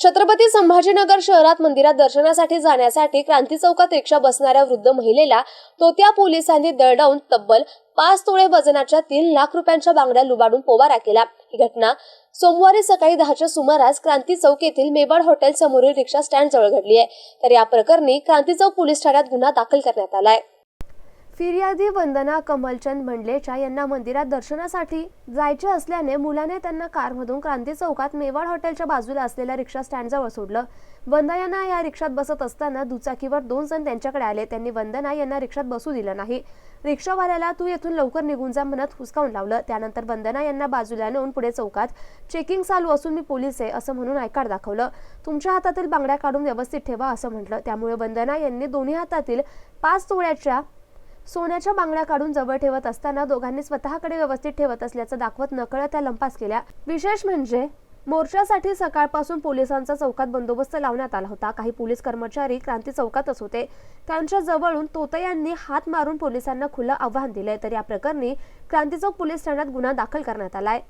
छत्रपती संभाजीनगर शहरात मंदिरात दर्शनासाठी जाण्यासाठी क्रांती चौकात रिक्षा बसणाऱ्या वृद्ध महिलेला तोत्या पोलिसांनी दळडावून तब्बल पाच तोळे वजनाच्या तीन लाख रुपयांच्या बांगड्या लुबाडून पोबारा केला. ही घटना सोमवारी सकाळी दहाच्या सुमारास क्रांती चौक येथील मेबाड हॉटेल समोरील रिक्षा स्टँड जवळ घडली आहे. तर या प्रकरणी क्रांती चौक पोलीस ठाण्यात गुन्हा दाखल करण्यात आला आहे. फिर्यादी वंदना कमलचंद मंडलेचा यांना मंदिरात दर्शनासाठी जायचे असल्याने मुलाने त्यांना कारमधून क्रांती चौकात मेवाड हॉटेलच्या बाजूला असलेल्या रिक्षा स्टँडजवळ सोडलं. वंदना यांना या रिक्षात बसत असताना दुचाकीवर दोन जण त्यांच्याकडे आले. त्यांनी वंदना यांना रिक्षात बसू दिलं नाही. रिक्षावाल्याला तू येथून लवकर निघून जा म्हणत हुसकावून लावलं. त्यानंतर वंदना यांना बाजूला नेऊन पुढे चौकात चेकिंग चालू असून मी पोलीस आहे असं म्हणून आयकार दाखवलं. तुमच्या हातातील बांगड्या काढून व्यवस्थित ठेवा असं म्हटलं. त्यामुळे वंदना यांनी दोन्ही हातातील पाच तोळ्याच्या सोन्याच्या बांगड्या काढून जवळ ठेवत असताना दोघांनी स्वतःकडे व्यवस्थित ठेवत असल्याचं दाखवत नकळत त्या लंपास केल्या विशेष म्हणजे मोर्चासाठी सकाळपासून पोलिसांचा चौकात बंदोबस्त लावण्यात आला होता. काही पोलीस कर्मचारी क्रांती चौकातच होते. त्यांच्या जवळून तोते यांनी हात मारून पोलिसांना खुलं आव्हान दिलंय तर या प्रकरणी क्रांती चौक पोलीस ठाण्यात गुन्हा दाखल करण्यात आलाय.